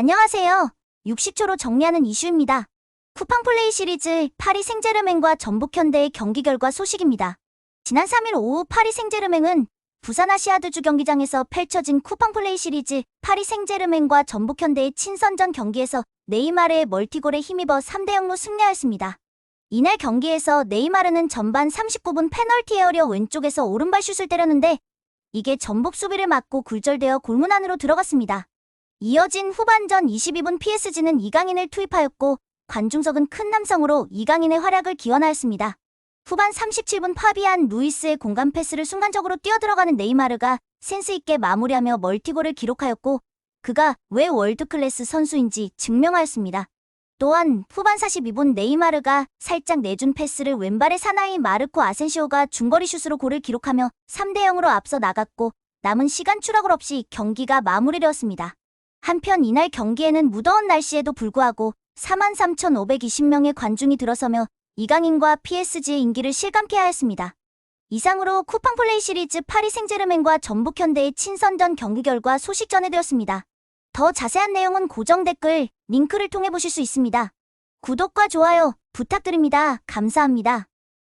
안녕하세요. 60초로 정리하는 이슈입니다. 쿠팡 플레이 시리즈 파리 생제르맹과 전북 현대의 경기 결과 소식입니다. 지난 3일 오후 파리 생제르맹은 부산 아시아드주 경기장에서 펼쳐진 쿠팡 플레이 시리즈 파리 생제르맹과 전북 현대의 친선전 경기에서 네이마르의 멀티골에 힘입어 3대 0로 승리하였습니다. 이날 경기에서 네이마르는 전반 39분 페널티 에어리어 왼쪽에서 오른발 슛을 때렸는데 이게 전북 수비를 맞고 굴절되어 골문 안으로 들어갔습니다. 이어진 후반전 22분 PSG는 이강인을 투입하였고 관중석은 큰 남성으로 이강인의 활약을 기원하였습니다. 후반 37분 파비안 루이스의 공간 패스를 순간적으로 뛰어들어가는 네이마르가 센스 있게 마무리하며 멀티골을 기록하였고 그가 왜 월드클래스 선수인지 증명하였습니다. 또한 후반 42분 네이마르가 살짝 내준 패스를 왼발의 사나이 마르코 아센시오가 중거리 슛으로 골을 기록하며 3대 0으로 앞서 나갔고 남은 시간 추락을 없이 경기가 마무리되었습니다. 한편 이날 경기에는 무더운 날씨에도 불구하고 43,520명의 관중이 들어서며 이강인과 PSG의 인기를 실감케 하였습니다. 이상으로 쿠팡 플레이 시리즈 파리 생제르맹과 전북 현대의 친선전 경기 결과 소식 전해드렸습니다. 더 자세한 내용은 고정 댓글, 링크를 통해 보실 수 있습니다. 구독과 좋아요 부탁드립니다. 감사합니다.